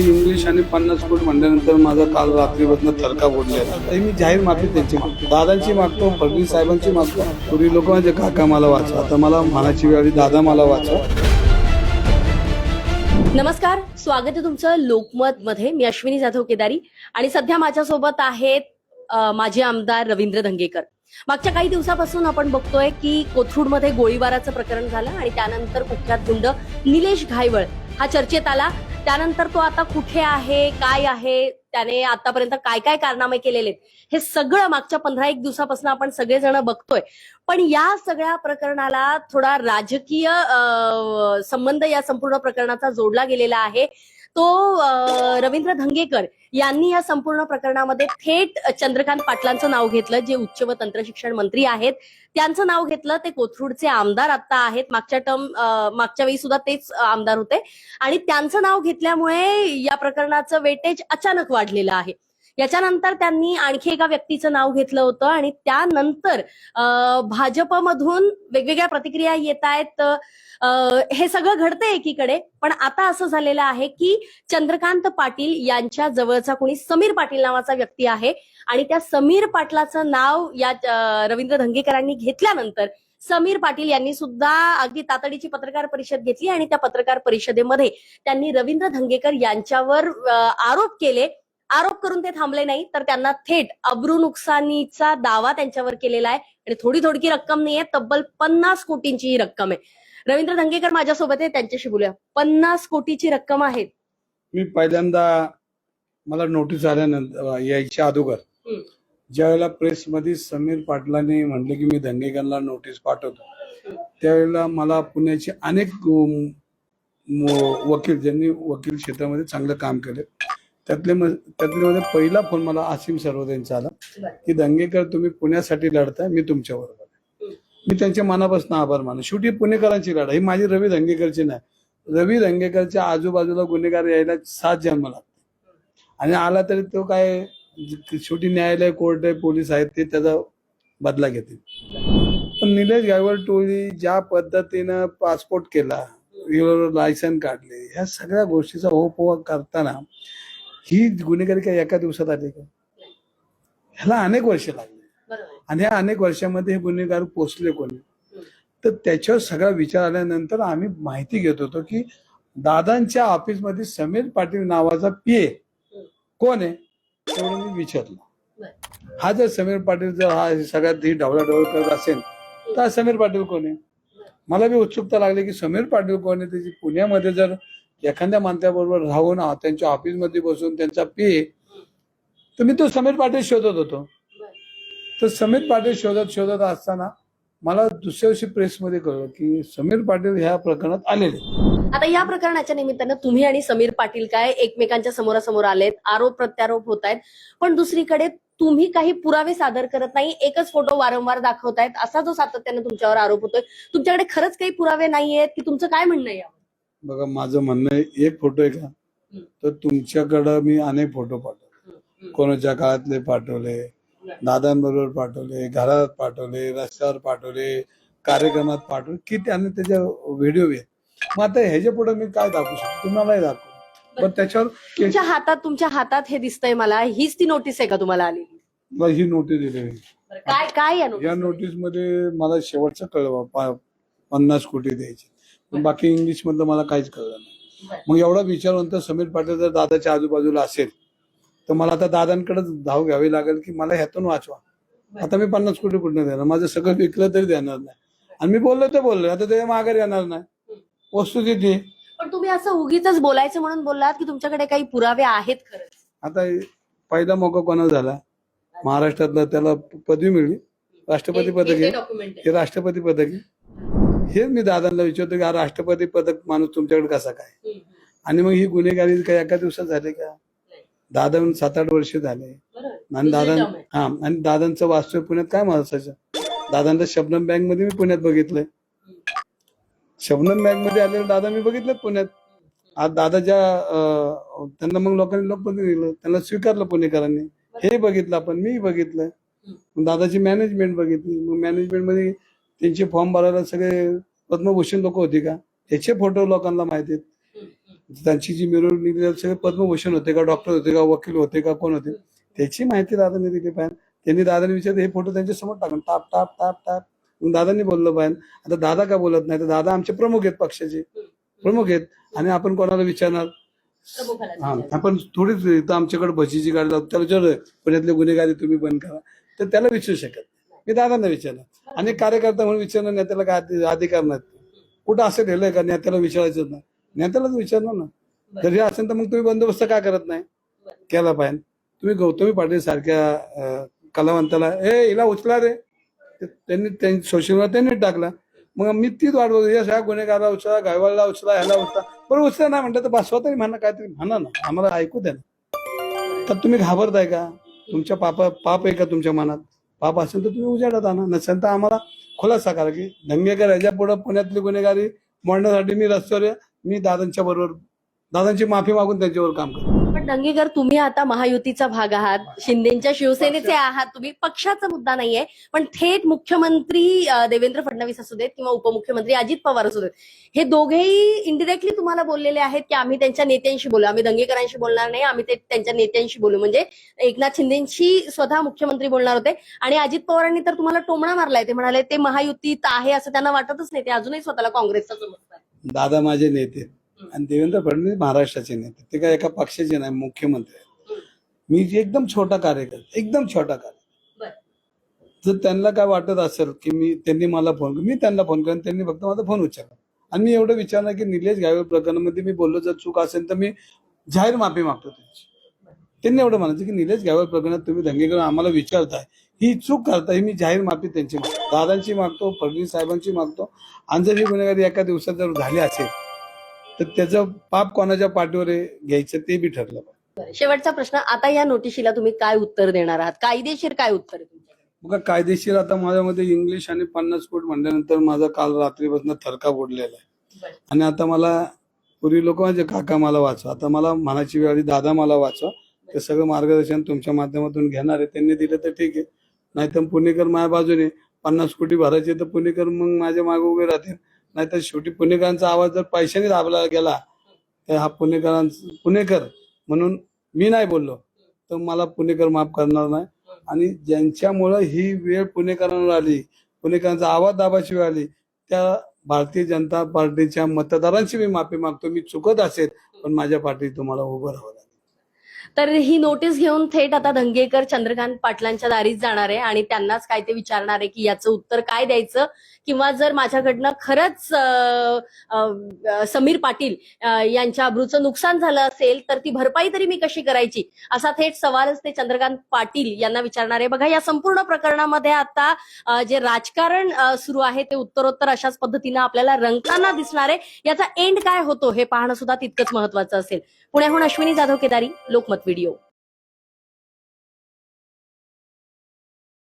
English आणि पन्नास फूट म्हणल्यानंतर माझा काल रात्रीपासून थरका फोडलेला मी जाहीर माफी त्यांची मागतो. दादांची मागतो फडणवीस साहेबांची मागतो. पूर्वी लोक म्हणजे काका मला वाचा आता मला मानाची वेळ दादा मला वाचा नमस्कार. स्वागत आहे तुमचं लोकमत मध्ये मी अश्विनी जाधव केदारी आणि सध्या माझ्यासोबत आहेत माझे आमदार रवींद्र धंगेकर. मागच्या काही दिवसापासून आपण बघतोय की कोथरूडमध्ये गोळीबाराचं प्रकरण झालं आणि त्यानंतर कुख्यात गुंड निलेश घायवळ हा चर्चेत आला. त्यानंतर तो आता कुठे आहे काय आहे त्याने आतापर्यंत काय काय कारनामे केलेले हे सगळं मागच्या पंधरा एक दिवसापासून आपण सगळेजण बघतोय. पण या सगळ्या प्रकरणाला थोडा राजकीय संबंध या संपूर्ण प्रकरणाचा जोडला गेलेला आहे. तो रवींद्र धंगेकर यांनी या संपूर्ण प्रकरणामध्ये थेट चंद्रकांत पाटलांचं नाव घेतलं जे उच्च व तंत्रशिक्षण मंत्री आहेत. त्यांचं नाव घेतलं ते कोथरूडचे आमदार आता आहेत. मागच्या टर्म मागच्या वेळी सुद्धा तेच आमदार होते. आणि त्यांचं नाव घेतल्यामुळे या प्रकरणाचं वेटेज अचानक वाढलेलं आहे. याच्यानंतर त्यांनी आणखी एका व्यक्तीचं नाव घेतलं होतं आणि त्यानंतर अ, भाजपमधून वेगवेगळ्या प्रतिक्रिया येत आहेत. हे सगळं घडतंय एकीकडे पण आता असं झालेलं आहे की चंद्रकांत पाटील यांच्या जवळचा कोणी समीर पाटील नावाचा व्यक्ती आहे आणि त्या समीर पाटलाचं नाव या रवींद्र धंगेकरांनी घेतल्यानंतर समीर पाटील यांनी सुद्धा अगदी तातडीची पत्रकार परिषद घेतली आणि त्या पत्रकार परिषदेमध्ये त्यांनी रवींद्र धंगेकर यांच्यावर आरोप केले आरोप करून ते थांबले नाही तर त्यांना थेट अब्रू नुकसानीचा दावा त्यांच्यावर केलेला आहे. आणि थोडी थोडकी रक्कम नाहीये तब्बल पन्नास कोटींची ही रक्कम आहे. रवींद्र धंगेकर माझ्यासोबत आहे त्यांच्याशी बोलूया. पन्नास कोटीची रक्कम आहे. मी पहिल्यांदा मला नोटीस आल्यानंतर यायच्या अगोदर हम्म. ज्या वेळेला प्रेसमध्ये समीर पाटलांनी म्हटलं की मी दंगेकरला नोटीस पाठवतो. त्यावेळेला मला पुण्याचे अनेक वकील ज्यांनी वकील क्षेत्रामध्ये चांगलं काम केले त्यातले त्यातले मध्ये पहिला फोन मला आसिम सर्वद्यांचा आला की दंगेकर तुम्ही पुण्यासाठी लढताय मी तुमच्या बरोबर मी त्यांच्या मनापासून आभार मानू शेवटी पुणेकरांची लढा ही माझी रवी दंगेकरची नाही. रवी दंगेकरच्या आजूबाजूला गुन्हेगार यायला सात जन्म लागते आणि आला तरी तो काय शेवटी न्यायालय कोर्ट आहे पोलीस आहेत ते त्याचा बदला घेतील. पण निलेश गायवळ टोळी ज्या पद्धतीनं पासपोर्ट केला लायसन काढले ह्या सगळ्या गोष्टीचा होप करताना ही गुन्हेगारी काय एका दिवसात आली का? ह्याला अनेक वर्ष लागली. आणि ह्या अनेक वर्षामध्ये हे गुन्हेगार पोचले कोणी? तर त्याच्यावर सगळा विचार आल्यानंतर आम्ही माहिती घेत होतो की दादांच्या ऑफिसमध्ये समीर पाटील नावाचा पीए कोण आहे? तेवढं मी विचारलं. हा जर समीर पाटील जर हा सगळ्यात ही ढवळाढवळ करत असेल तर समीर पाटील कोण आहे? मला बी उत्सुकता लागली की समीर पाटील कोण आहे? त्याची पुण्यामध्ये जर एखाद्या माणसाबरोबर राहून त्यांच्या ऑफिसमध्ये बसून त्यांचा पे तर मी तो समीर पाटील शोधत होतो. तर समीर पाटील शोधत शोधत असताना मला दुसऱ्या दिवशी प्रेसमध्ये कळलं की समीर पाटील ह्या प्रकरणात आलेले आता या प्रकरणाच्या निमित्तानं तुम्ही आणि समीर पाटील काय एकमेकांच्या समोरासमोर आलेत आरोप प्रत्यारोप होत आहेत पण दुसरीकडे तुम्ही काही पुरावे सादर करत नाही एकच फोटो वारंवार दाखवतायत असा जो सातत्याने तुमच्यावर आरोप होतोय तुमच्याकडे खरंच काही पुरावे नाहीयेत की तुमचं काय म्हणणं आहे बघा माझं म्हणणं एक फोटो आहे का? तर तुमच्याकडं मी अनेक फोटो पाठवले. कोणाच्या काळातले पाठवले दादांबरोबर पाठवले घरात पाठवले रस्त्यावर पाठवले कार्यक्रमात पाठवले की त्याने त्याच्या व्हिडिओ आहेत. मग आता ह्याच्या पुढे मी काय दाखवू शकतो? तुम्हालाही दाखवू. पण त्याच्यावर तुमच्या हातात तुमच्या हातात हे दिसतंय मला. हीच ती नोटीस आहे का तुम्हाला आलेली? मला ही नोटीस दिली काय काय या नोटीसमध्ये? मला शेवटचं कळलं पा- पन्नास कोटी द्यायचे. पण बाकी इंग्लिश मधलं मला काहीच कळलं नाही. मग एवढा विचारवंत समीर पाटील जर दादाच्या आजूबाजूला असेल तर मला आता दादांकडे धाव घ्यावी लागेल की मला ह्यातून वाचवा. आता मी पन्नास कोटी कुठनं देणार. माझं सगळं विकलं तरी देणार नाही. आणि मी बोललो तर बोललो आता ते माघार येणार नाही. वस्तुस्थिती पण तुम्ही असं उगीच बोलायचं म्हणून बोललात की तुमच्याकडे काही पुरावे आहेत खरंच आता पहिला मोका कोणाला झाला? महाराष्ट्रातला त्याला पदवी मिळली. राष्ट्रपती पदक हे राष्ट्रपती पदक आहे. हेच मी दादांना विचारतो की हा राष्ट्रपती पदक माणूस तुमच्याकडे कसा काय. आणि मग ही गुन्हेगारी काय एका दिवसात झाली का? दादा सात आठ वर्ष झाले. आणि दादा. हा आणि दादांचं वास्तव्य पुण्यात काय महत्वाचं? दादांना शबनम बँकमध्ये मी पुण्यात बघितलंय. शबनम बँकमध्ये आलेलं दादा मी बघितलं पुण्यात. आज दादाच्या अं, त्यांना मग लोकांनी लोकपती दिलं. त्यांना स्वीकारलं पुणेकरांनी. हे बघितलं आपण मी बघितलं. दादाची मॅनेजमेंट बघितली. मग मॅनेजमेंटमध्ये त्यांचे फॉर्म भरायला सगळे पद्मभूषण लोक होती का? त्याचे फोटो लोकांना माहिती आहेत. त्यांची जी मिरवणूक सगळे पद्मभूषण होते का? डॉक्टर होते का? वकील होते का? कोण होते? त्याची माहिती दादाने दिली पाहिजे. त्यांनी दादाने विचारलं हे फोटो त्यांच्यासमोर टाकून टाप टाप टाप टाप. दादांनी बोललं पाहिजे आता दादा का बोलत नाही? तर दादा आमचे प्रमुख आहेत पक्षाचे. प्रमुख आहेत. आणि आपण कोणाला विचारणार? हा आपण थोडीच आमच्याकडे भजीची गाडी लावतो. त्याला विचारलं पुण्यातले गुन्हेगारी तुम्ही बंद करा. तर त्याला विचारू शकत. मी दादांना विचारलं. आणि कार्यकर्ता म्हणून विचारणं नेत्याला काय अधिकार नाही कुठं असं ठेवलंय का? नेत्याला विचारायचं नाही. नेत्यालाच विचारणार ना. जर हे असेल तर मग तुम्ही बंदोबस्त का करत नाही? केला पाहिजे. तुम्ही गौतमी पाटील सारख्या कलावंताला ए हिला उचला रे. त्यांनी त्यांनी सोशल मीडिया त्यांनी टाकला. मग मी तीच वाट बघतो. या सगळ्या गुन्हेगारला उचला गायवाळला उचला ह्याला उचला. पण उचला नाही म्हणतात तर बसवा तरी म्हणा काहीतरी म्हणा ना. आम्हाला ऐकू द्या ना. तर तुम्ही घाबरताय का? तुमच्या पापा पाप आहे का तुमच्या मनात? पाप असेल तर तुम्ही उजाडात आणा. नसेल तर आम्हाला खुलासा करा की दंगे करायच्या पुढं पुण्यातली गुन्हेगारी मोडण्यासाठी मी रस्त्यावर मी दादांच्या बरोबर दादांची माफी मागून त्यांच्यावर काम करतो. पण दंगेकर तुम्ही आता महायुतीचा भाग आहात. शिंदेच्या शिवसेनेचे आहात तुम्ही. पक्षाचा मुद्दा नाहीये. पण थेट मुख्यमंत्री देवेंद्र फडणवीस असू देत किंवा उपमुख्यमंत्री अजित पवार असू देत हे दोघेही इनडिरेक्टली तुम्हाला बोललेले आहेत की आम्ही त्यांच्या नेत्यांशी बोलू. आम्ही दंगेकरांशी बोलणार नाही. आम्ही ते त्यांच्या नेत्यांशी बोलू. म्हणजे एकनाथ शिंदेशी स्वतः मुख्यमंत्री बोलणार होते. आणि अजित पवारांनी तर तुम्हाला टोमणा मारलाय. ते म्हणाले ते महायुतीत आहे असं त्यांना वाटतच नाही. ते अजूनही स्वतःला काँग्रेसचा समजतात दादा माझे नेते. आणि देवेंद्र फडणवीस महाराष्ट्राचे नेते. ते काय एका पक्षाचे नाही मुख्यमंत्री आहेत. मी जे एकदम छोटा कार्यकर्ता एकदम छोटा कार्य जर त्यांना काय वाटत असेल की मी त्यांनी मला फोन मी त्यांना फोन करेन त्यांनी फक्त माझा फोन उचलला. आणि मी एवढं विचारलं की निलेश गायवळ प्रकरणामध्ये मी बोललो जर चूक असेल तर मी जाहीर माफी मागतो त्यांची. त्यांनी एवढं म्हणायचं की निलेश गायवळ प्रकरणात तुम्ही दंगेकर आम्हाला विचारताय. ही चूक करताय मी जाहीर माफी त्यांची. मागतो दादांची मागतो फडणवीस साहेबांची मागतो. आणि जर ही गुन्हेगारी एका दिवसात जर झाली असेल तर त्याचं पाप कोणाच्या पाठीवर घ्यायचं ते बी ठरलं. शेवटचा प्रश्न आता या नोटिशीला तुम्ही काय उत्तर देणार आहात? कायदेशीर काय उत्तर आहे बघा कायदेशीर आता माझ्यामध्ये इंग्लिश आणि पन्नास फूट म्हणल्यानंतर माझा काल रात्रीपासून थरका उडलेला आहे. आणि आता मला पूर्वी लोक म्हणजे काका मला वाचवा. आता मला म्हणायची वेळ आली दादा मला वाचवा. ते सगळं मार्गदर्शन तुमच्या माध्यमातून घेणार आहे. त्यांनी दिलं तर ठीक आहे. नाहीतर पुणेकर माझ्या बाजूने पन्नास कोटी भरायचे तर पुणेकर मग माझ्या मागे उभे राहतील. नाहीतर शेवटी पुणेकरांचा आवाज जर पैशाने दाबला गेला तर हा पुणेकरांचा पुणेकर म्हणून मी नाही बोललो. तर मला पुणेकर माफ करणार नाही. आणि ज्यांच्यामुळं ही वेळ पुणेकरांवर आली पुणेकरांचा आवाज दाबाची वेळ आली त्या भारतीय जनता पार्टीच्या मतदारांची मी माफी मागतो. मी चुकत असेल पण माझ्या पार्टीत तुम्हाला उभं राहावं तर ही नोटीस घेऊन थेट आता दंगेकर चंद्रकांत पाटलांच्या दारीच जाणार आहे आणि त्यांनाच काय ते विचारणार आहे की याचं उत्तर काय द्यायचं? किंवा जर माझ्याकडनं खरंच अं, समीर पाटील यांच्या अब्रूचं नुकसान झालं असेल तर ती भरपाई तरी मी कशी करायची? असा थेट सवालच ते चंद्रकांत पाटील यांना विचारणार आहे. बघा या संपूर्ण प्रकरणामध्ये आता जे राजकारण सुरू आहे ते उत्तरोत्तर अशाच पद्धतीनं आपल्याला रंगताना दिसणार आहे. याचा एंड काय होतो हे पाहणं सुद्धा तितकंच महत्वाचं असेल. पुण्याहून अश्विनी जाधव केदारी लोकमत व्हिडिओ